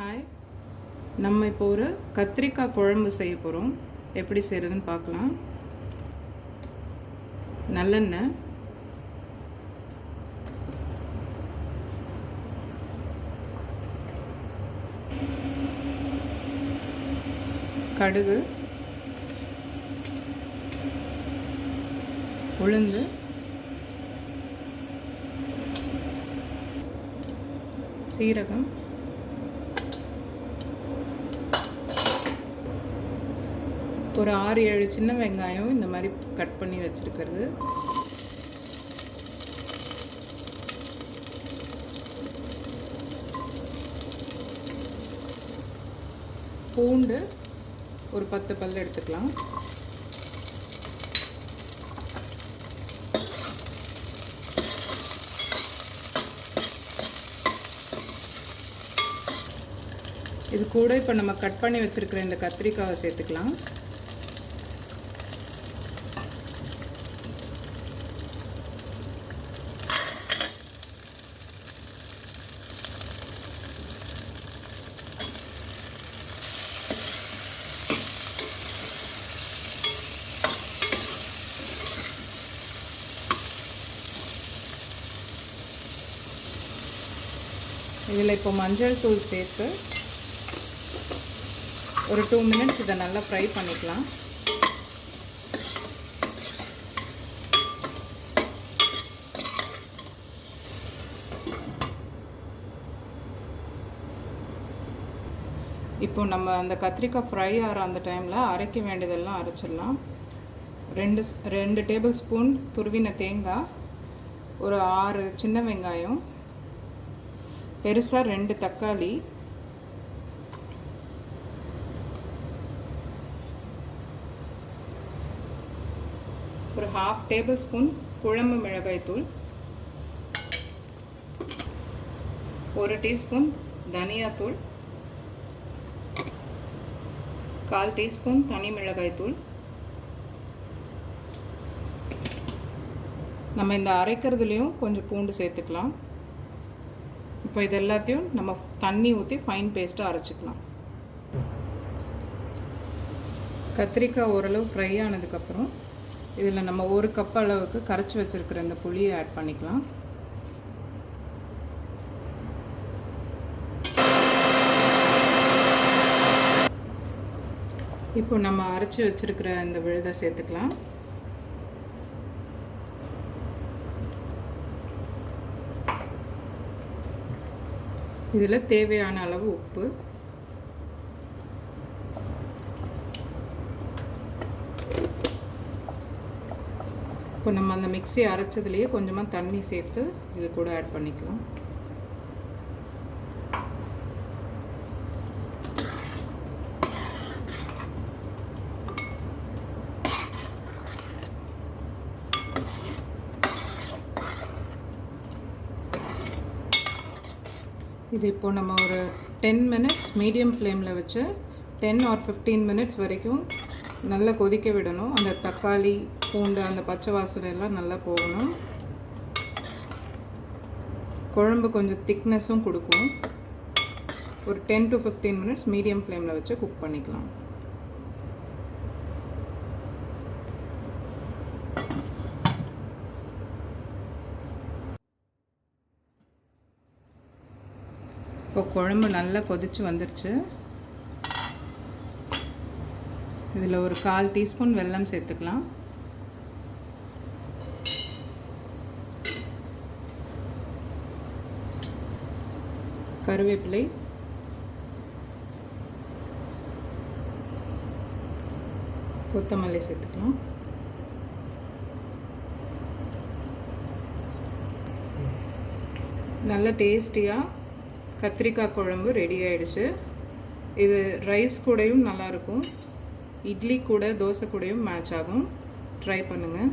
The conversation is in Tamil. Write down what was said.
ஹாய் நம்ம இப்போ ஒரு கத்திரிக்காய் குழம்பு செய்ய போகிறோம் எப்படி செய்கிறதுன்னு பார்க்கலாம். நல்லெண்ணெய். கடுகு. உளுந்து. சீரகம். ஒரு ஆறு ஏழு சின்ன வெங்காயம் இந்த மாதிரி கட் பண்ணி வச்சுருக்கிறது. பூண்டு ஒரு பத்து பல் எடுத்துக்கலாம். இது கூட இப்போ நம்ம கட் பண்ணி வச்சுருக்கிற இந்த கத்திரிக்காவை சேர்த்துக்கலாம். இதில் இப்போ மஞ்சள் தூள் சேர்த்து ஒரு டூ மினிட்ஸ் இதை நல்லா ஃப்ரை பண்ணிக்கலாம். இப்போ நம்ம அந்த கத்திரிக்காய் ஃப்ரை ஆகிற அந்த டைமில் அரைக்க வேண்டியதெல்லாம் அரைச்சிடலாம். ரெண்டு ரெண்டு டேபிள் ஸ்பூன் துருவின தேங்காய் ஒரு ஆறு சின்ன வெங்காயம் பெருசாக ரெண்டு தக்காளி. ஒரு ஹாஃப் டேபிள் ஸ்பூன் குழம்பு மிளகாய் தூள். ஒரு டீஸ்பூன் தனியாத்தூள் கால் டீஸ்பூன் தனி மிளகாய்த்தூள் நம்ம இந்த அரைக்கிறதுலேயும் கொஞ்சம் பூண்டு சேர்த்துக்கலாம். இப்போ இது எல்லாத்தையும் நம்ம தண்ணி ஊற்றி ஃபைன் பேஸ்ட்டாக அரைச்சிக்கலாம். கத்திரிக்காய் ஓரளவு ஃப்ரை ஆனதுக்கப்புறம் இதில் நம்ம ஒரு கப் அளவுக்கு கரைச்சி வச்சுருக்கிற இந்த புளியை ஆட் பண்ணிக்கலாம். இப்போ நம்ம அரைச்சி வச்சுருக்கிற இந்த விழுதை சேர்த்துக்கலாம். இதில் தேவையான அளவு உப்பு. இப்போ நம்ம அந்த மிக்சி அரைச்சதுலேயே கொஞ்சமாக தண்ணி சேர்த்து இது கூட ஆட் பண்ணிக்கலாம். இது இப்போ நம்ம ஒரு டென் மினிட்ஸ் மீடியம் ஃப்ளேமில் வச்சு டென் ஆர் ஃபிஃப்டீன் மினிட்ஸ் வரைக்கும் நல்லா கொதிக்க விடணும். அந்த தக்காளி பூண்டு அந்த பச்சை வாசனை எல்லாம் நல்லா போகணும். குழம்பு கொஞ்சம் திக்னஸும் கொடுக்கும். ஒரு ten to fifteen minutes medium ஃப்ளேமில் வச்சு குக் பண்ணிக்கலாம். இப்போ குழம்பு நல்லா கொதிச்சு வந்துருச்சு. இதில் ஒரு கால் டீஸ்பூன் வெல்லம் சேர்த்துக்கலாம். கருவேப்பிலை. கொத்தமல்லி சேர்த்துக்கலாம். நல்ல டேஸ்டியாக கத்திரிக்காய் குழம்பு ரெடி ஆயிடுச்சு. இது ரைஸ் கூடையும் நல்லாயிருக்கும் இட்லி கூட தோசை கூடையும் மேட்ச் ஆகும். ட்ரை பண்ணுங்கள்